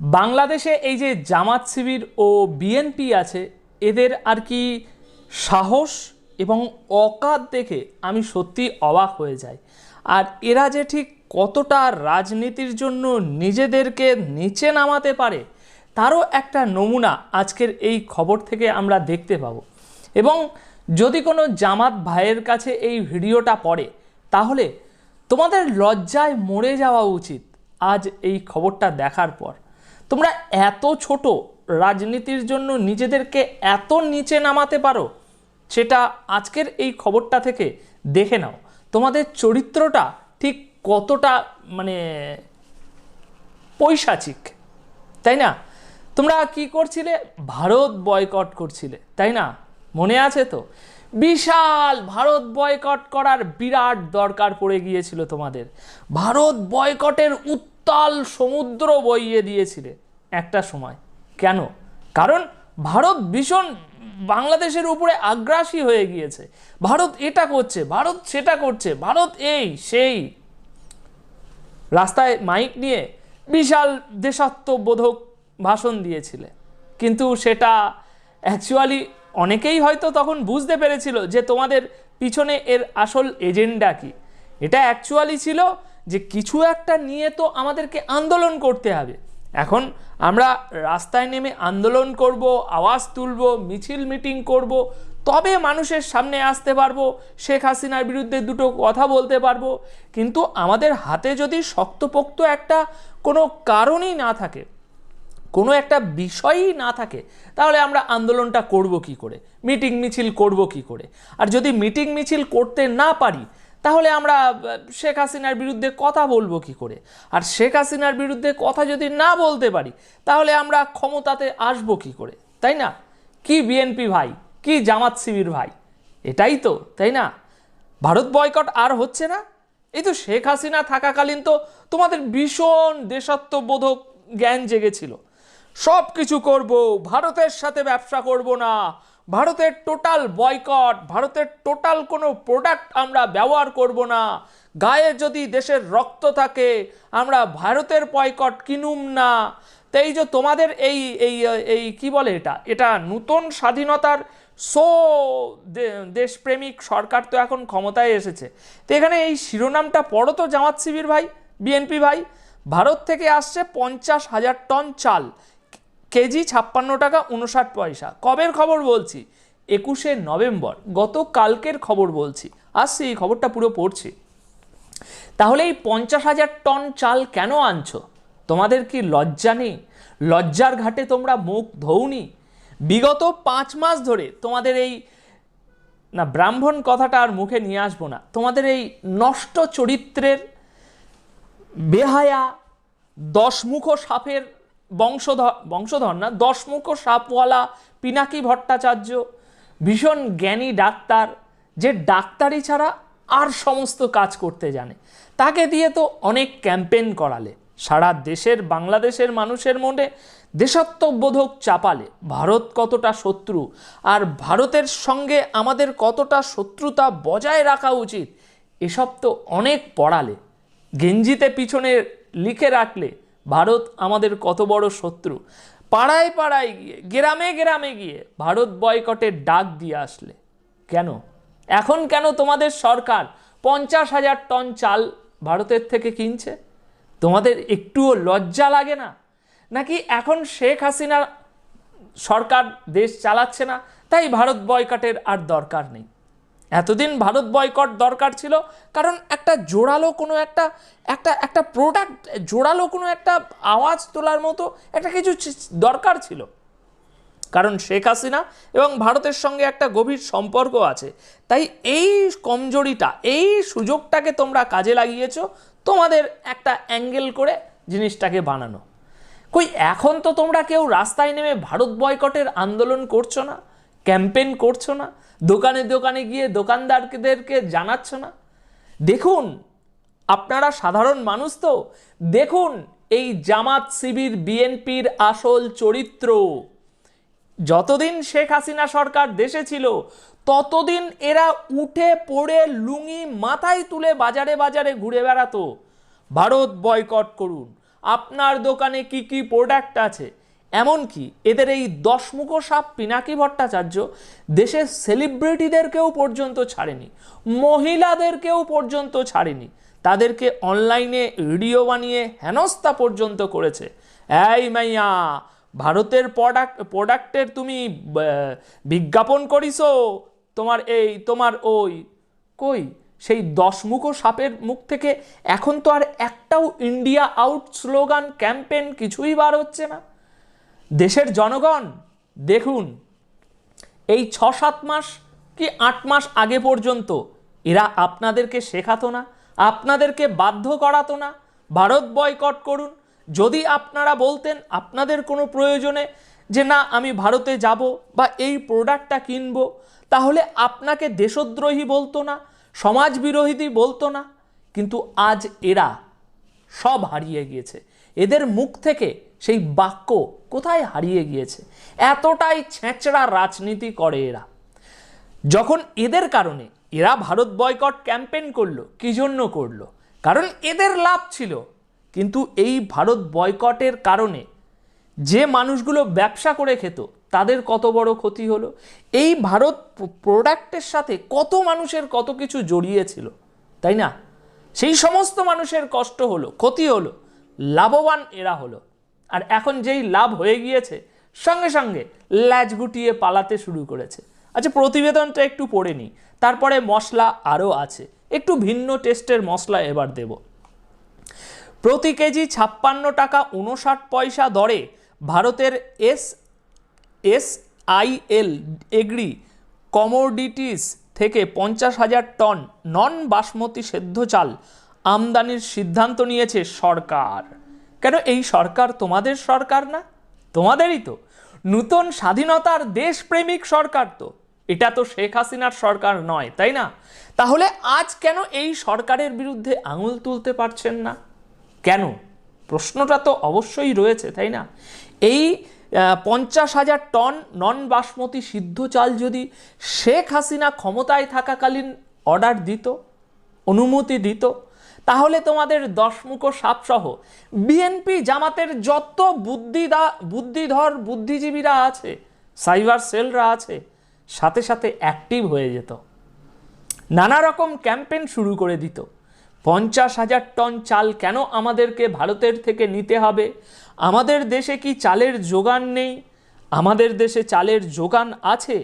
বাংলাদেশে এই যে জামাত শিবির ও বিএনপি আছে, এদের আর কি সাহস এবং অকাত দেখে আমি সত্যি অবাক হয়ে যাই। আর এরা যে ঠিক কতটা রাজনীতির জন্য নিজেদেরকে নিচে নামাতে পারে, তারও একটা নমুনা আজকের এই খবর থেকে আমরা দেখতে পাবো। এবং যদি কোনো জামাত ভাইয়ের কাছে এই ভিডিওটা পড়ে, তাহলে তোমাদের লজ্জায় মরে যাওয়া উচিত আজ এই খবরটা দেখার পর। তোমরা এত ছোট রাজনীতির জন্য নিজেদেরকে এত নিচে নামাতে পারো, সেটা আজকের এই খবরটা থেকে দেখে নাও। তোমাদের চরিত্রটা ঠিক কতটা মানে পৈশাচিক, তাই না? তোমরা কি করছিলে? ভারত বয়কট করছিলে, তাই না? মনে আছে তো? বিশাল ভারত বয়কট করার বিরাট দরকার পড়ে গিয়েছিল তোমাদের। ভারত বয়কটের উত্তাল সমুদ্র বইয়ে দিয়েছিলে একটা সময়। কেন? কারণ ভারত ভীষণ বাংলাদেশের উপরে আগ্রাসী হয়ে গিয়েছে। ভারত এটা করছে, ভারত সেটা করছে, ভারত এই, সেই। রাস্তায় মাইক নিয়ে বিশাল দেশাত্মবোধক ভাষণ দিয়েছিলে। কিন্তু সেটা অ্যাকচুয়ালি অনেকেই হয়তো তখন বুঝতে পেরেছিল যে তোমাদের পিছনে এর আসল এজেন্ডা কি। এটা অ্যাকচুয়ালি ছিল যে কিছু একটা নিয়ে তো আমাদেরকে আন্দোলন করতে হবে। এখন আমরা রাস্তায় নেমে আন্দোলন করব, আওয়াজ তুলব, মিছিল মিটিং করব, তবে মানুষের সামনে আসতে পারব, শেখ হাসিনার বিরুদ্ধে দুটো কথা বলতে পারব। কিন্তু আমাদের হাতে যদি শক্তপোক্ত একটা কোনো কারণই না থাকে, কোনো একটা বিষয়ই না থাকে, তাহলে আমরা আন্দোলনটা করব কি করে? মিটিং মিছিল করব কি করে? আর যদি মিটিং মিছিল করতে না পারি তাহলে আমরা শেখ হাসিনার বিরুদ্ধে কথা বলব কি করে? আর শেখ হাসিনার বিরুদ্ধে কথা যদি না বলতে পারি, তাহলে আমরা ক্ষমতাতে আসব কি করে? তাই না? কি বিএনপি ভাই? কি জামাত শিবির ভাই? এটাই তো, তাই না? ভারত বয়কট আর হচ্ছে না? এই তো শেখ হাসিনা থাকাকালীন তো তোমাদের ভীষণ দেশাত্মবোধক জ্ঞান জেগেছিল। সব কিছু করব, ভারতের সাথে ব্যবসা করব না ভারতের টোটাল বয়কট ভারতের টোটাল কোনো প্রোডাক্ট আমরা ব্যবহার করব না। গায়ে যদি দেশের রক্ত থাকে, আমরা ভারতের বয়কট কিনুম না। তাই যে তোমাদের এই এই এই কি বলে এটা? এটা নূতন স্বাধীনতার সো দেশপ্রেমিক সরকার তো এখন ক্ষমতায় এসেছে। তো এখানে এই শিরোনামটা পড়ো তো জামাত শিবির ভাই, বিএনপি ভাই। ভারত থেকে আসছে পঞ্চাশ হাজার টন চাল। কেজি ছাপ্পান্ন টাকা উনষাট পয়সা। কবের খবর বলছি? একুশে নভেম্বর। গত কালকের খবর বলছি। আসছি, এই খবরটা পুরো পড়ছি। তাহলে এই পঞ্চাশ হাজার টন চাল কেন আনছো? তোমাদের কি লজ্জা নেই? লজ্জার ঘাটে তোমরা মুখ ধৌনি বিগত পাঁচ মাস ধরে তোমাদের এই না, ব্রাহ্মণ কথাটা আর মুখে নিয়ে আসব না। তোমাদের এই নষ্ট চরিত্রের বেহায়া, দশমুখ সাপের বংশধর বংশধর না, দশমুখ সাপওয়ালা পিনাকি ভট্টাচার্য, ভীষণ জ্ঞানী ডাক্তার, যে ডাক্তারি ছাড়া আর সমস্ত কাজ করতে জানে। তাকে দিয়ে তো অনেক ক্যাম্পেন করালে। সারা দেশের, বাংলাদেশের মানুষের মনে দেশাত্মবোধক চাপালে, ভারত কতটা শত্রু আর ভারতের সঙ্গে আমাদের কতটা শত্রুতা বজায় রাখা উচিত, এসব তো অনেক পড়ালে। গেঞ্জিতে পিছনে লিখে রাখলে ভারত আমাদের কত বড় শত্রু? পাড়ায় পাড়ায় গিয়ে, গ্রামে গ্রামে গিয়ে ভারত বয়কটের ডাক দিয়ে আসলে। কেন? এখন কেন তোমাদের সরকার পঞ্চাশ হাজার টন চাল ভারতের থেকে কিনছে? তোমাদের একটুও লজ্জা লাগে না? নাকি এখন শেখ হাসিনা সরকার দেশ চালাচ্ছে না? তাই ভারত বয়কটের আর দরকার নেই। এতদিন ভারত বয়কট দরকার ছিল, কারণ একটা জোরালো কোনো একটা একটা একটা প্রোডাক্ট জোরালো কোনো একটা আওয়াজ তোলার মতো একটা কিছু দরকার ছিল। কারণ শেখ হাসিনা এবং ভারতের সঙ্গে একটা গভীর সম্পর্ক আছে। তাই এই কমজোরিটা, এই সুযোগটাকে তোমরা কাজে লাগিয়েছো, তোমাদের একটা অ্যাঙ্গেল করে জিনিসটাকে বানানো। কই, এখন তো তোমরা কেউ রাস্তায় নেমে ভারত বয়কটের আন্দোলন করছ না ক্যাম্পেন করছ না দোকানে দোকানে গিয়ে দোকানদারদেরকে জানাচ্ছ না? দেখুন, আপনারা সাধারণ মানুষ তো। দেখুন, এই জামাত শিবির বিএনপির আসল চরিত্র। যতদিন শেখ হাসিনা সরকার দেশে ছিল, ততদিন এরা উঠে পড়ে লুঙ্গি মাথায় তুলে বাজারে বাজারে ঘুরে বেড়াতো। ভারত বয়কট করুন। আপনার দোকানে কি কি প্রোডাক্ট আছে? এমনকি এদের এই দশমুখ সাপ পিনাকি ভট্টাচার্য দেশের সেলিব্রিটিদেরকেও পর্যন্ত ছাড়েনি, মহিলাদেরকেও পর্যন্ত ছাড়েনি, তাদেরকে অনলাইনে ভিডিও বানিয়ে হেনস্থা পর্যন্ত করেছে। এই মাইয়া, ভারতের প্রোডাক্ট, প্রোডাক্টের তুমি বিজ্ঞাপন করিছো, তোমার এই, তোমার ওই, কই? সেই দশমুখ সাপের মুখ থেকে এখন তো আর একটাও ইন্ডিয়া আউট স্লোগান ক্যাম্পেন কিছুই বার হচ্ছে না। দেশের জনগণ, দেখুন, এই ছ সাত মাস কি আট মাস আগে পর্যন্ত এরা আপনাদেরকে শেখাতো না, আপনাদেরকে বাধ্য করাতো না? ভারত বয়কট করুন। যদি আপনারা বলতেন আপনাদের কোনো প্রয়োজনে যে না, আমি ভারতে যাব বা এই প্রোডাক্টটা কিনব, তাহলে আপনাকে দেশদ্রোহী বলতো না সমাজ বিরোধী বলতো না। কিন্তু আজ এরা সব হারিয়ে গিয়েছে। এদের মুখ থেকে সেই বাক্য কোথায় হারিয়ে গিয়েছে? এতটাই ছেঁচড়া রাজনীতি করে এরা। যখন এদের কারণে এরা ভারত বয়কট ক্যাম্পেন করল, কি জন্য করল? কারণ এদের লাভ ছিল। কিন্তু এই ভারত বয়কটের কারণে যে মানুষগুলো ব্যবসা করে খেত, তাদের কত বড় ক্ষতি হলো? এই ভারত প্রোডাক্টের সাথে কত মানুষের কত কিছু জড়িয়ে ছিল তাই না? সেই সমস্ত মানুষের কষ্ট হলো, ক্ষতি হলো, লাভবান এরা হলো। আর এখন যেই লাভ হয়ে গিয়েছে, সঙ্গে সঙ্গে ল্যাজ গুটিয়ে পালাতে শুরু করেছে। আচ্ছা প্রতিবেদনটা একটু পড়ে নিই। তারপরে মশলা আরও আছে। একটু ভিন্ন টেস্টের মশলা এবার দেবো। প্রতি কেজি ছাপ্পান্ন টাকা উনষাট পয়সা দরে ভারতের S S I L agri commodities থেকে পঞ্চাশ হাজার টন নন বাসমতি সেদ্ধ চাল আমদানির সিদ্ধান্ত নিয়েছে সরকার। কেন এই সরকার তোমাদের সরকার না? তোমাদেরই তো। নূতন স্বাধীনতার দেশপ্রেমিক সরকার তো। এটা তো শেখ হাসিনার সরকার নয়, তাই না? তাহলে আজ কেন এই সরকারের বিরুদ্ধে আঙুল তুলতে পারছেন না? কেন? প্রশ্নটা তো অবশ্যই রয়েছে, তাই না? এই পঞ্চাশ হাজার টন নন বাসমতি সিদ্ধ চাল যদি শেখ হাসিনা ক্ষমতায় থাকাকালীন অর্ডার দিত, অনুমতি দিত তাহলে তোমাদের দশমুখ সাপসহ। বিএনপি জামাতের যত বুদ্ধিদা, বুদ্ধিধর, বুদ্ধিজীবীরা আছে, সাইবার সেলরা আছে, সাথে সাথে অ্যাক্টিভ হয়ে যেত। নানা রকম ক্যাম্পেন শুরু করে দিত। পঞ্চাশ হাজার টন চাল কেন আমাদেরকে ভারতের থেকে নিতে হবে? আমাদের দেশে কি চালের যোগান নেই? আমাদের দেশে চালের যোগান আছে,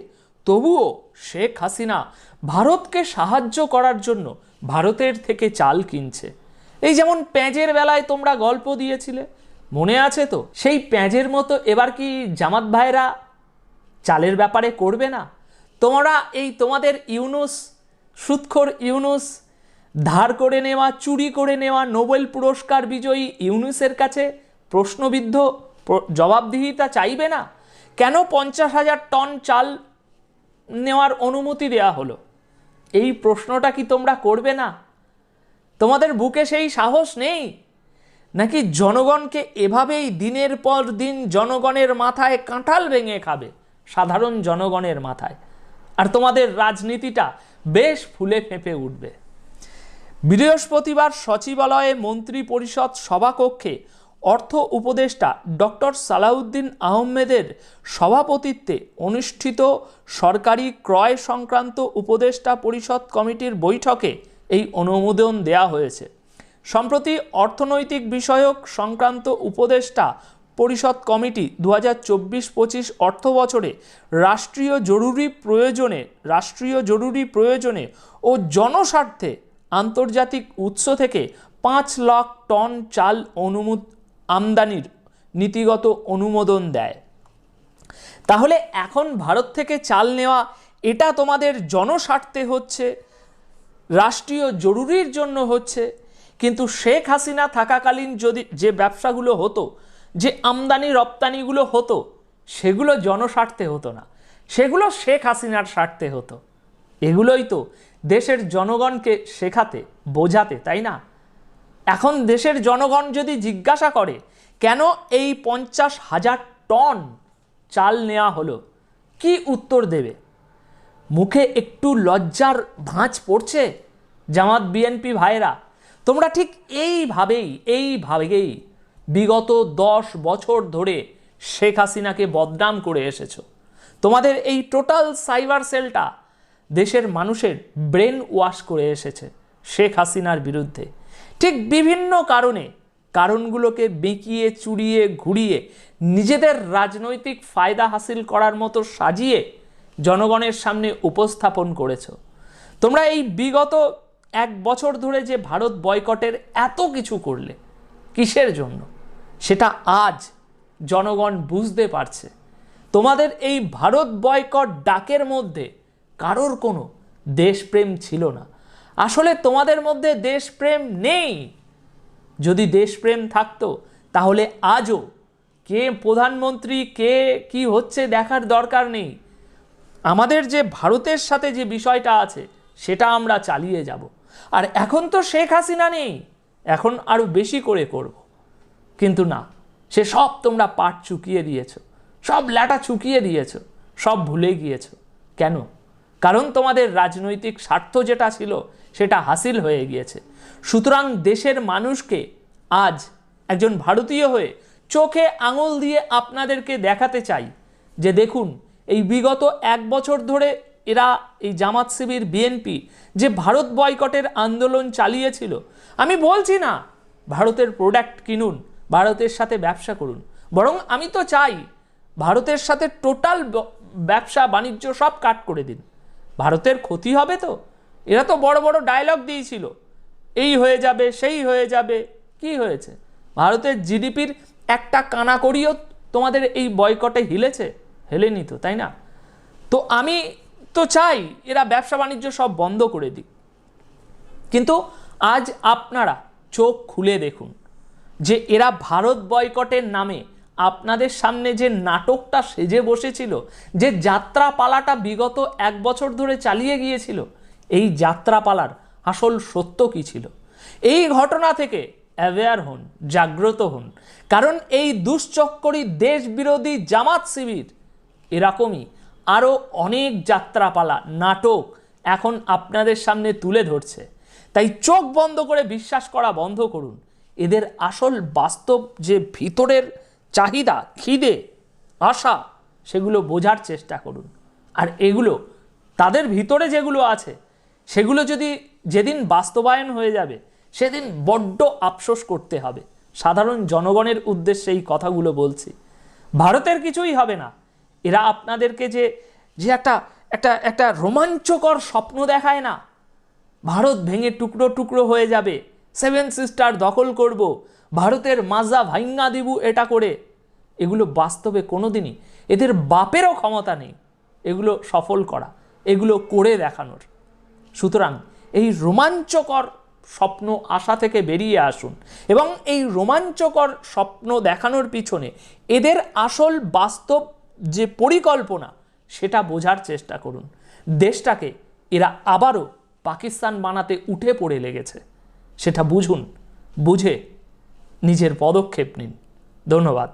তবুও শেখ হাসিনা ভারতকে সাহায্য করার জন্য ভারতের থেকে চাল কিনছে। এই যেমন পেঁয়াজের বেলায় তোমরা গল্প দিয়েছিলে, মনে আছে তো? সেই পেঁয়াজের মতো এবার কি জামাত ভাইরা চালের ব্যাপারে করবে না? তোমরা এই তোমাদের ইউনুস, সুৎখোর ইউনুস, ধার করে নেওয়া, চুরি করে নেওয়া, নোবেল পুরস্কার বিজয়ী ইউনুসের কাছে প্রশ্নবিদ্ধ জবাবদিহিতা চাইবে না? কেন পঞ্চাশ হাজার টন চাল নেওয়ার অনুমতি দেওয়া হলো? এই প্রশ্নটা কি তোমরা করবে না? তোমাদের বুকে সেই সাহস নেই? নাকি জনগণকে এভাবেই দিনের পর দিন জনগণের মাথায় কাঁঠাল ভেঙে খাবে, সাধারণ জনগণের মাথায়? আর তোমাদের রাজনীতিটা বেশ ফুলে ফেঁপে উঠবে। বৃহস্পতিবার সচিবালয়ে মন্ত্রী পরিষদ সভাকক্ষে অর্থ উপদেষ্টা ডক্টর সালাউদ্দিন আহমেদের সভাপতিত্বে অনুষ্ঠিত সরকারি ক্রয় সংক্রান্ত উপদেষ্টা পরিষদ কমিটির বৈঠকে এই অনুমোদন দেয়া হয়েছে। সম্প্রতি অর্থনৈতিক বিষয়ক সংক্রান্ত উপদেষ্টা পরিষদ কমিটি দু হাজার চব্বিশ পঁচিশ অর্থ বছরে রাষ্ট্রীয় জরুরি প্রয়োজনে, রাষ্ট্রীয় জরুরি প্রয়োজনে ও জনস্বার্থে আন্তর্জাতিক উৎস থেকে পাঁচ লাখ টন চাল অনুমোদ আমদানির নীতিগত অনুমোদন দেয়। তাহলে এখন ভারত থেকে চাল নেওয়া, এটা তোমাদের জনস্বার্থে হচ্ছে, রাষ্ট্রীয় জরুরির জন্য হচ্ছে। কিন্তু শেখ হাসিনা থাকাকালীন যদি যে ব্যবসাগুলো হতো, যে আমদানি রপ্তানিগুলো হতো, সেগুলো জনস্বার্থে হতো না। সেগুলো শেখ হাসিনার স্বার্থে হতো। এগুলোই তো দেশের জনগণকে শেখাতে, বোঝাতে, তাই না? এখন দেশের জনগণ যদি জিজ্ঞাসা করে, কেন এই পঞ্চাশ হাজার টন চাল নেওয়া হলো? কি উত্তর দেবে? মুখে একটু লজ্জার ভাঁজ পড়ছে জামাত বিএনপি ভাইরা তোমরা ঠিক এইভাবেই এইভাবেই বিগত দশ বছর ধরে শেখ হাসিনাকে বদনাম করে এসেছ। তোমাদের এই টোটাল সাইবার সেলটা দেশের মানুষের ব্রেন ওয়াশ করে এসেছে শেখ হাসিনার বিরুদ্ধে। ঠিক বিভিন্ন কারণে কারণগুলোকে বেঁকিয়ে, চুরিয়ে, ঘুরিয়ে, নিজেদের রাজনৈতিক ফায়দা হাসিল করার মতো সাজিয়ে জনগণের সামনে উপস্থাপন করেছ। তোমরা এই বিগত এক বছর ধরে যে ভারত বয়কটের এত কিছু করলে, কিসের জন্য? সেটা আজ জনগণ বুঝতে পারছে। তোমাদের এই ভারত বয়কট ডাকের মধ্যে কারোর কোনো দেশপ্রেম ছিল না। আসলে তোমাদের মধ্যে দেশপ্রেম নেই। যদি দেশপ্রেম থাকতো, তাহলে আজও কে প্রধানমন্ত্রী, কে কি হচ্ছে দেখার দরকার নেই। আমাদের যে ভারতের সাথে যে বিষয়টা আছে, সেটা আমরা চালিয়ে যাব। আর এখন তো শেখ হাসিনা নেই, এখন আরও বেশি করে করব। কিন্তু না, সে সব তোমরা পাট চুকিয়ে দিয়েছ, সব ল্যাটা চুকিয়ে দিয়েছ, সব ভুলে গিয়েছ। কেন? কারণ তোমাদের রাজনৈতিক স্বার্থ যেটা ছিল সেটা হাসিল হয়ে গিয়েছে। সুতরাং দেশের মানুষকে আজ একজন ভারতীয় হয়ে চোখে আঙুল দিয়ে আপনাদেরকে দেখাতে চাই যে দেখুন, এই বিগত এক বছর ধরে এরা এই জামাত শিবির, বিএনপি যে ভারত বয়কটের আন্দোলন চালিয়েছিল, আমি বলছি না ভারতের প্রোডাক্ট কিনুন, ভারতের সাথে ব্যবসা করুন। বরং আমি তো চাই ভারতের সাথে টোটাল ব্যবসা, বাণিজ্য সব কাট করে দিন। ভারতের ক্ষতি হবে তো? এরা তো বড় বড় ডায়লগ দিয়েছিল। এই হয়ে যাবে, সেই হয়ে যাবে, কি হয়েছে? ভারতের জিডিপির একটা কানাকড়িও তোমাদের এই বয়কটে হিলেছে? হেলেনি তো, তাই না? তো আমি তো চাই এরা ব্যবসা বাণিজ্য সব বন্ধ করে দিক। কিন্তু আজ আপনারা চোখ খুলে দেখুন যে এরা ভারত বয়কটের নামে আপনাদের সামনে যে নাটকটা সেজে বসেছিল, যে যাত্রাপালাটা বিগত এক বছর ধরে চালিয়ে গিয়েছিল এই যাত্রাপালার আসল সত্য কী ছিল? এই ঘটনা থেকে অ্যাওয়্যার হন, জাগ্রত হন। কারণ এই দুশ্চক্করী দেশবিরোধী জামাত শিবির এরকমই আরও অনেক যাত্রাপালা, নাটক এখন আপনাদের সামনে তুলে ধরছে। তাই চোখ বন্ধ করে বিশ্বাস করা বন্ধ করুন। এদের আসল বাস্তব যে ভিতরের চাহিদা, খিদে, আশা, সেগুলো বোঝার চেষ্টা করুন। আর এগুলো তাদের ভিতরে যেগুলো আছে সেগুলো যদি যেদিন বাস্তবায়ন হয়ে যাবে, সেদিন বড্ড আফসোস করতে হবে। সাধারণ জনগণের উদ্দেশ্যে এই কথাগুলো বলছি। ভারতের কিছুই হবে না। এরা আপনাদেরকে যে যে একটা একটা একটা রোমাঞ্চকর স্বপ্ন দেখায় না। ভারত ভেঙে টুকরো টুকরো হয়ে যাবে। সেভেন সিস্টার দখল করব। ভারতের মাজা ভাইঙ্গা দিবু এটা করে। এগুলো বাস্তবে কোনোদিনই, এদের বাপেরও ক্ষমতা নেই। এগুলো সফল করা, এগুলো করে দেখানোর। সুতরাং এই রোমাঞ্চকর স্বপ্ন আশা থেকে বেরিয়ে আসুন এবং এই রোমাঞ্চকর স্বপ্ন দেখানোর পিছনে এদের আসল বাস্তব যে পরিকল্পনা, সেটা বোঝার চেষ্টা করুন। দেশটাকে এরা আবারও পাকিস্তান বানাতে উঠে পড়ে লেগেছে। সেটা বুঝুন, বুঝে নিজের পদক্ষেপ নিন। ধন্যবাদ।